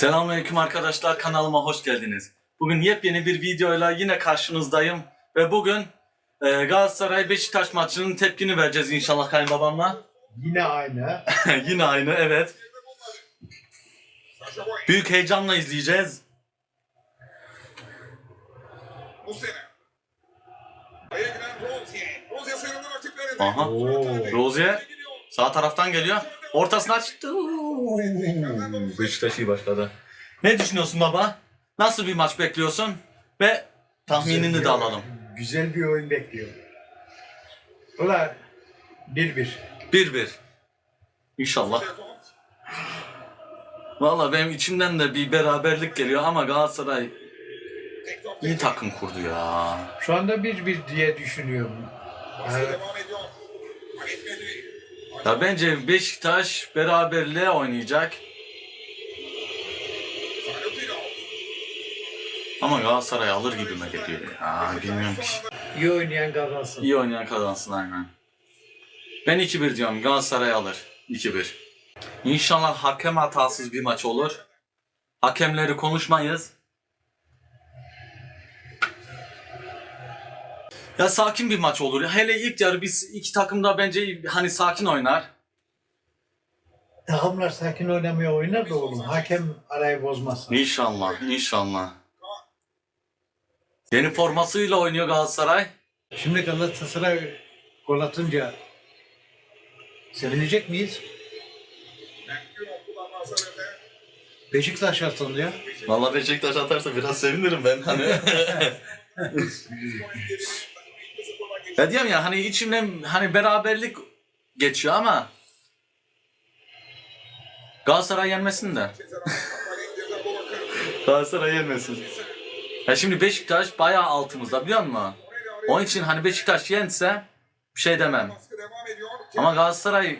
Selamünaleyküm arkadaşlar kanalıma hoş geldiniz. Bugün yepyeni bir videoyla yine karşınızdayım ve bugün e, Galatasaray Beşiktaş maçının tepkini vereceğiz inşallah kayınbabamla. Yine aynı. yine aynı evet. Büyük heyecanla izleyeceğiz. Aha. Rozier sağ taraftan geliyor. Ortasına çıktı. Beşiktaş iyi başladı. Ne düşünüyorsun baba? Nasıl bir maç bekliyorsun? Ve tahminini Güzel de alalım. oyun. Güzel bir oyun bekliyor. Ulan 1-1. 1-1. İnşallah. Valla benim içimden de bir beraberlik geliyor ama Galatasaray iyi takım kurdu ya. Şu anda 1-1 diye düşünüyorum. Baskı Ya bence Beşiktaş beraberliğe oynayacak. Ama Galatasaray alır gibime geliyor ya. Bilmiyorum ki. İyi oynayan kazansın. İyi oynayan kazansın aynen. Ben 2-1 diyorum. Galatasaray alır. 2-1. İnşallah hakem hatasız bir maç olur. Hakemleri konuşmayız. Ya sakin bir maç olur. Hele ilk yarı biz iki takım da bence hani sakin oynar. Takımlar sakin oynamaya oynar da oğlum. Hakem arayı bozmasın. İnşallah, inşallah. Yeni formasıyla oynuyor Galatasaray. Şimdi Galatasaray gol atınca sevinecek miyiz? Beşiktaş atıldı ya. Vallahi Beşiktaş atarsa biraz sevinirim ben hani. ya diyorum ya hani içimden hani beraberlik geçiyor ama Galatasaray yenmesin de. Galatasaray yenmesin. Ya şimdi Beşiktaş bayağı altımızda biliyor musun? Onun için hani Beşiktaş yense bir şey demem. Ama Galatasaray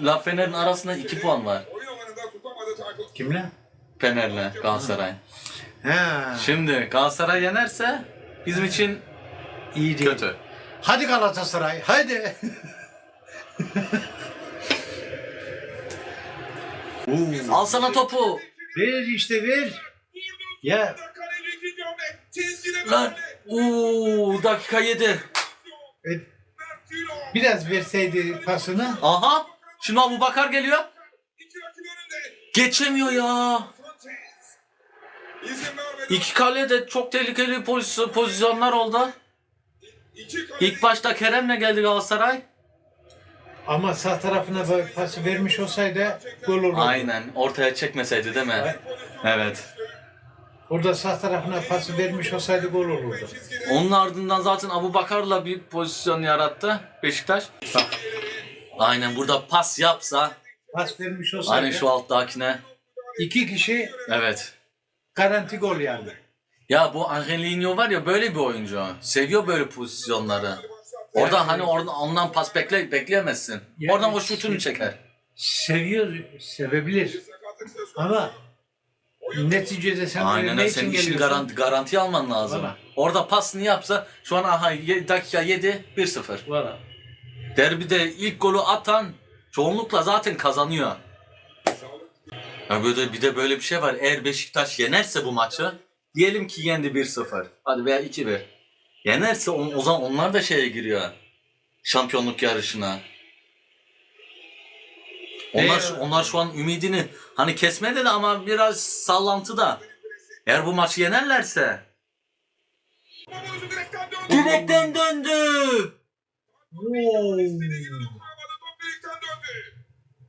La Fener'in arasında 2 puan var. Kimle? Fener'le Galatasaray. He. Şimdi Galatasaray yenerse bizim için iyi değil. kötü. Hadi Galatasaray, hadi. Al sana topu. ver işte ver. Ya Lan. Uuu dakika 7. e, biraz verseydi pasını. Aha. Şimdi Abu Bakar geliyor. Geçemiyor ya. İki kalede çok tehlikeli pozisyon, pozisyonlar oldu. İlk başta Kerem'le geldi Galatasaray. Ama sağ tarafına böyle pası vermiş olsaydı gol olurdu. Aynen. Ortaya çekmeseydi değil mi? Evet. Orada sağ tarafına pası vermiş olsaydı gol olurdu. Onun ardından zaten Abu Bakar'la bir pozisyon yarattı Beşiktaş. Bak. Aynen burada pas yapsa. Pas vermiş olsaydı Aynen şu alttakine. iki kişi Evet. garanti gol yani. Ya bu Angelino var ya böyle bir oyuncu. Seviyor böyle pozisyonları. Orada Yani- hani oradan ondan pas bekle bekleyemezsin. Yani- Oradan o şutunu çeker. Seviyor, sevebilir. Ama neticede sen Aynen ne öyle. için Senin işini geliyorsun? garanti, garanti alman lazım. Valla. Orada pasını yapsa şu an aha ye- dakika 7 1-0. Valla. Derbide ilk golü atan çoğunlukla zaten kazanıyor. Ya böyle bir de böyle bir şey var. Eğer Beşiktaş yenerse bu maçı diyelim ki yendi 1-0. Hadi veya 2-1. Yenerse o, o zaman onlar da şeye giriyor. Şampiyonluk yarışına. Onlar Ee, onlar şu an ümidini hani kesmedi de ama biraz sallantıda. Eğer bu maçı yenerlerse direkten döndü.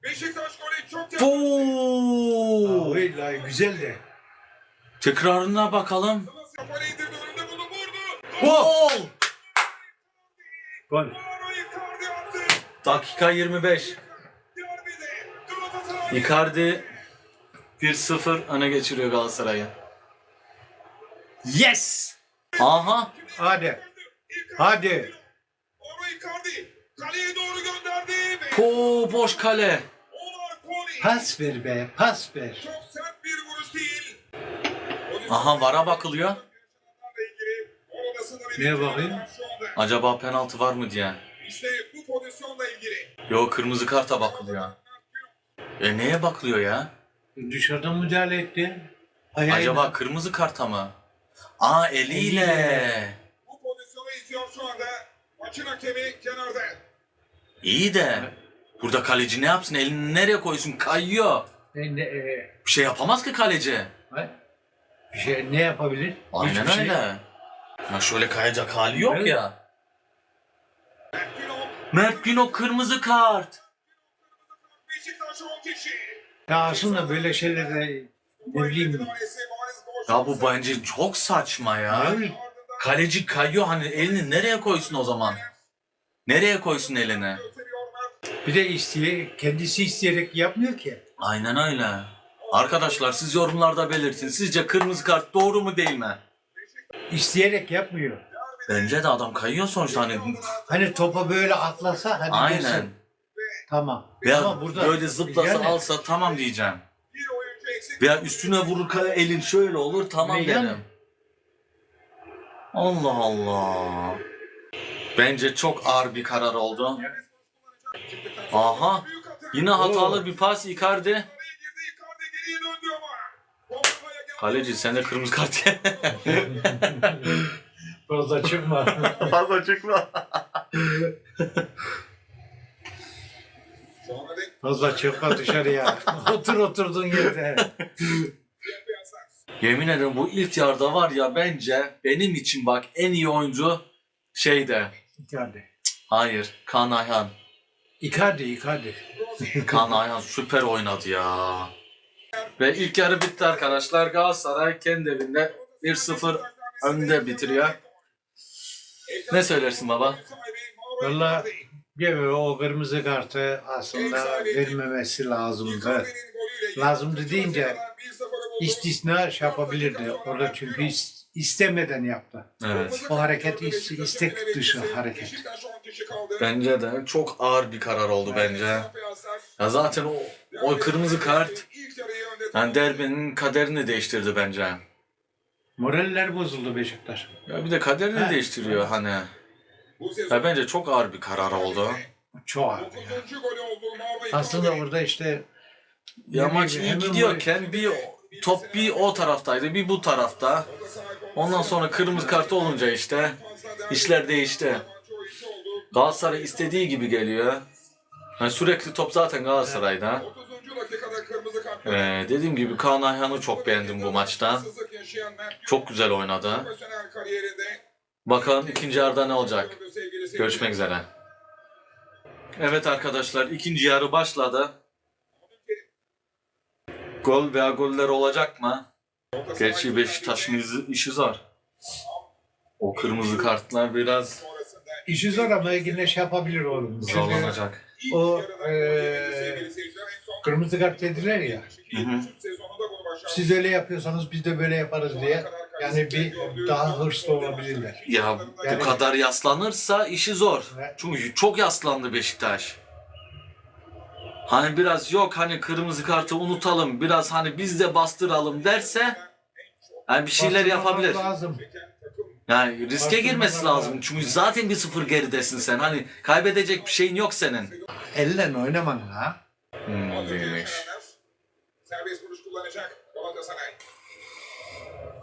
Beşiktaş golü çok güzel de. Tekrarına bakalım. Gol! Gol. Dakika 25. Derbide. Galatasaray. Icardi 1-0 öne geçiriyor Galatasaray'ı. Yes! Aha! Hadi. Hadi. Mauro Icardi. Kaleye doğru gönderdi. Ve Po boş kale. Pas ver be, pas ver. Aha vara bakılıyor. Neye bakayım? Acaba penaltı var mı diye. İşte bu pozisyonla ilgili. Yo kırmızı karta bakılıyor. E neye bakılıyor ya? Dışarıdan müdahale etti. Ayağıyla. Acaba kırmızı karta mı? Aa eliyle. Eliyle. Bu pozisyonu izliyor şu anda. Maçın hakemi kenarda. İyi de burada kaleci ne yapsın? Elini nereye koysun? Kayıyor. Ne, ne, e, Bir şey yapamaz ki kaleci. ha? Bir şey ne yapabilir? Aynen Hiçbir şey. öyle. Ya şöyle kayacak hali yok Evet. ya. Mert Günok kırmızı kart. Beşiktaş 10 kişi. Ya aslında böyle şeylerde ne bileyim Ya bu bence çok saçma ya. Evet. Kaleci kayıyor hani elini nereye koysun o zaman? Nereye koysun elini? Bir de isteye, kendisi isteyerek yapmıyor ki. Aynen öyle. Arkadaşlar siz yorumlarda belirtin. Sizce kırmızı kart doğru mu değil mi? İsteyerek yapmıyor. Bence de adam kayıyor sonuçta hani. Hani topa böyle atlasa hadi Aynen. desin. Tamam. Veya Ama burada böyle zıplasa yani- alsa tamam diyeceğim. Veya üstüne vurur elin şöyle olur tamam Ve yani- derim. Allah Allah. Bence çok ağır bir karar oldu. Aha. Yine hatalı Oo. bir pas Icardi geriye döndü ama. Kontraya geldi. Kaleci sen de kırmızı kart ye. Fazla çıkma. Fazla çıkma. Fazla çıkma dışarıya. Otur oturduğun yerde. Yemin ederim bu ilk yarıda var ya bence benim için bak en iyi oyuncu şeyde. Icardi. Hayır Kaan Ayhan. Icardi, Icardi. Kaan Ayhan süper oynadı ya. Ve ilk yarı bitti arkadaşlar. Galatasaray kendi evinde 1-0 önde bitiriyor. Ne söylersin baba? Valla bir o kırmızı kartı aslında vermemesi lazımdı. Lazımdı deyince İstisna şey yapabilirdi. Orada çünkü is- istemeden yaptı. Evet. O hareket is- istek dışı hareket. Bence de çok ağır bir karar oldu bence. Ya zaten o, o kırmızı kart yani derbinin kaderini değiştirdi bence. Moraller bozuldu Beşiktaş. Ya bir de kaderini Ha. değiştiriyor hani. Ya bence çok ağır bir karar oldu. Çok ağır. Aslında orada işte Ya ne maç bileyim, iyi hemen gidiyorken bir top bir o taraftaydı bir bu tarafta. Ondan sonra kırmızı kart olunca işte işler değişti. Galatasaray istediği gibi geliyor. Yani sürekli top zaten Galatasaray'da. Ee, dediğim gibi Kaan Ayhan'ı çok beğendim bu maçta. Çok güzel oynadı. Bakalım ikinci yarıda ne olacak. Görüşmek üzere. Evet arkadaşlar ikinci yarı başladı. Gol veya goller olacak mı? Gerçi Beşiktaş'ın işi- zor. O kırmızı kartlar biraz işi zor ama yine şey yapabilir oğlum. Zorlanacak. O, yarıda kırmızı kart dediler ya. Hı hı. sezonunda bunu başardı. Siz öyle yapıyorsanız biz de böyle yaparız diye. Yani bir daha hırslı olabilirler. Ya bu Yani- kadar yaslanırsa işi zor. Evet. Çünkü çok yaslandı Beşiktaş. Hani biraz yok hani kırmızı kartı unutalım biraz hani biz de bastıralım derse yani bir şeyler Bastırmamak yapabilir. Lazım. Yani riske Bastırmamak girmesi lazım. lazım. Çünkü zaten bir sıfır geridesin sen. Hani kaybedecek bir şeyin yok senin. Elle oynaman ha. Hmm, değilmiş. Serbest vuruş kullanacak Galatasaray.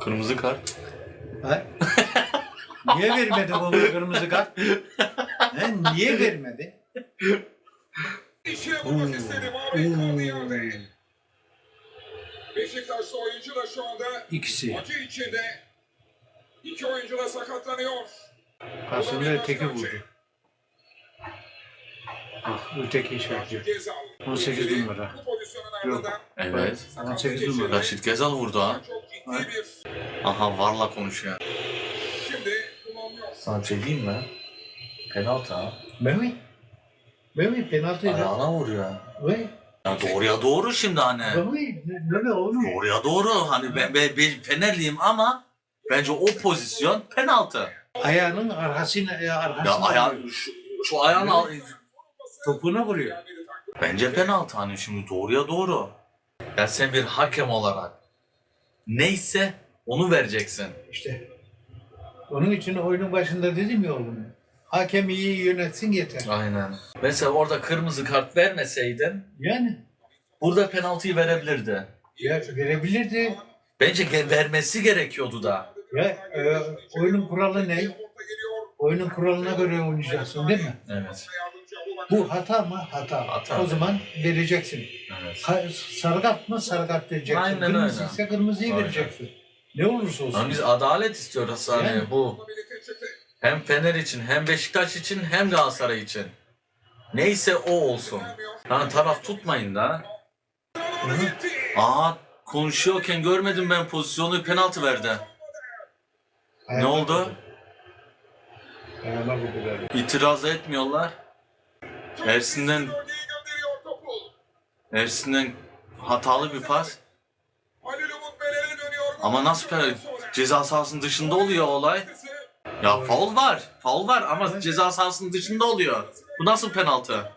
Kırmızı kart. Ha? Niye vermedi bu kırmızı kart? He, niye vermedi? İşe vurmak istedi Mauro Icardi yerde. Beşiktaşlı oyuncu da şu anda İkisi. acı içinde. İki oyuncu da sakatlanıyor. Aslında öteki vurdu. Ah, öteki şey. Gezal. 18 numara. Yok. Evet. 18 numara. Raşit Gezal vurdu ha. bir Aha varla konuşuyor. Sana bir şey diyeyim mi? Penaltı ha. Ben mi? Ben mi? Penaltıydı. Ayağına vuruyor. Vay. Ya doğruya doğru şimdi hani. Ben mi? Ne, ne oğlum? Doğruya doğru. Hani ben, ben, ben Fenerliyim ama bence o pozisyon penaltı. Ayağının arkasına, ya arkasına Ya ayağı, şu, şu ayağını al. Topuna vuruyor. Bence penaltı hani şimdi doğruya doğru. Ya sen bir hakem olarak neyse onu vereceksin. İşte. Onun için oyunun başında dedim ya oğlum. Hakem iyi yönetsin yeter. Aynen. Mesela orada kırmızı kart vermeseydin Yani. burada penaltıyı verebilirdi. Ya verebilirdi. Bence ge- vermesi gerekiyordu da. Ya e, oyunun kuralı ne? Oyunun kuralına göre oynayacaksın değil mi? Evet. Bu hata mı? Hata. Hata. O zaman vereceksin. Evet. Kart mı? Sarı kart vereceksin. Aynen Kırmızı öyle. ise kırmızıyı Aynen. vereceksin. Ne olursa olsun. Ama biz adalet istiyoruz hani Yani. bu. Hem Fener için, hem Beşiktaş için, hem Galatasaray için. Neyse o olsun. Ha taraf tutmayın da. Aa konuşuyorken görmedim ben pozisyonu penaltı verdi. Ne Ayağına oldu? vurdu. Ayağına. İtiraz etmiyorlar. Ersin'den Ersin'den hatalı bir pas. Ama nasıl penaltı? Ceza sahasının dışında oluyor olay. Ya faul var. Faul var ama ceza sahasının dışında oluyor. Bu nasıl penaltı?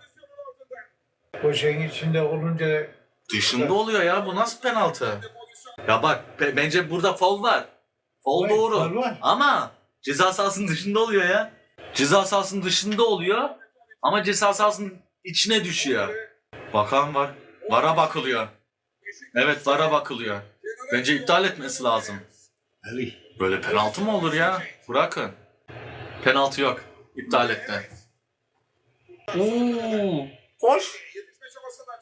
O şeyin içinde olunca Dışında oluyor ya. Bu nasıl penaltı? Ya bak be- bence burada faul var. Faul doğru. var. Ama ceza sahasının dışında oluyor ya. Ceza sahasının dışında oluyor ama ceza sahasının içine düşüyor. Bakan var. Vara bakılıyor. Evet vara bakılıyor. Bence iptal etmesi lazım. Böyle penaltı mı olur ya? Bırakın. Penaltı yok. İptal etti. Oo. Koş.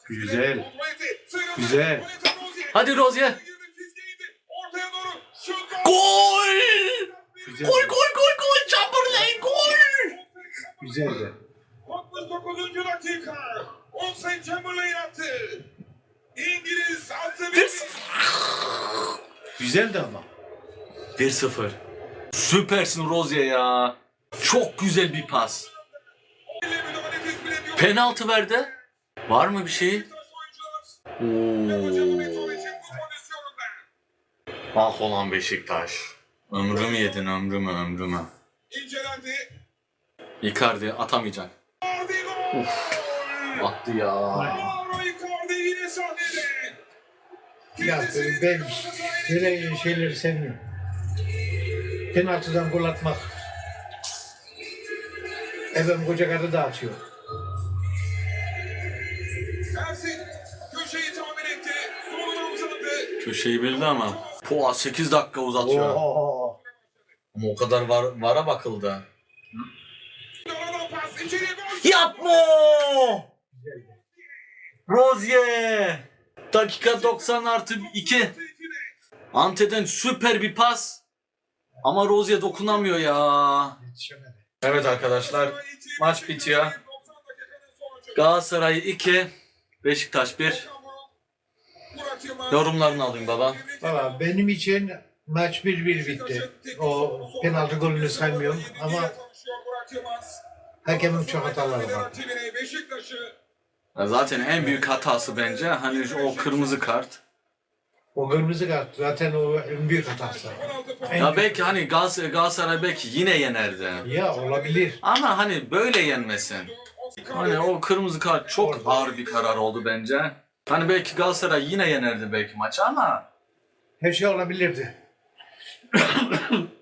Güzel. Güzel. Hadi Rozier. Ortaya doğru. Şut. Gol! güzel. Gol gol gol gol! Chamberlain gol! Güzeldi. 69. dakika. Oxlade Chamberlain attı. İngiliz attı. 1-0. Güzeldi ama. 1-0. Süpersin Rozier ya. Çok güzel bir pas. Penaltı verdi. Var mı bir şey? Oo. Ah olan Beşiktaş. Ömrümü yedin ömrümü ömrümü. İncelendi. Icardi atamayacak. Gol. Attı ya. Ya ben böyle şeyleri sevmiyorum. Penaltıdan gol atmak. Efendim koca karı da atıyor. Köşeyi bildi ama. Poğa 8 dakika uzatıyor. Oo. Ama o kadar var, vara bakıldı. Yapma! Rozier! Dakika 90 artı 2. Ante'den süper bir pas. Ama Rozier dokunamıyor ya. Evet arkadaşlar maç bitiyor. Galatasaray 2, Beşiktaş 1. Yorumlarını alayım baba. Valla benim için maç 1-1 bitti. O penaltı golünü saymıyorum ama hakemin çok hataları var. Ya Zaten en büyük hatası bence hani o kırmızı kart. O kırmızı kart zaten o en büyük hatası. En Ya büyük- belki hani Galatasaray, Galatasaray belki yine yenerdi. Ya olabilir. Ama hani böyle yenmesin. Hani o kırmızı kart çok ağır bir karar oldu bence. Hani belki Galatasaray yine yenerdi belki maçı ama Her şey olabilirdi.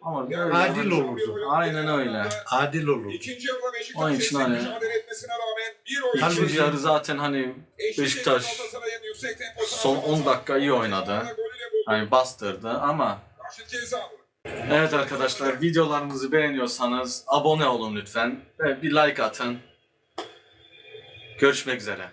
Ama Adil hani- olurdu. Aynen öyle. Adil olur. İkinci yarıda Onun Beşiktaş için hani- mücadele etmesine rağmen bir oyuncu İkinci yarı zaten hani eşlik Beşiktaş Galatasaray'ın yüksek temposuna son 10 dakika iyi oynadı. golüyle buldu. Hani bastırdı ama Ceza. Evet arkadaşlar videolarımızı beğeniyorsanız abone olun lütfen ve bir like atın. Görüşmek üzere.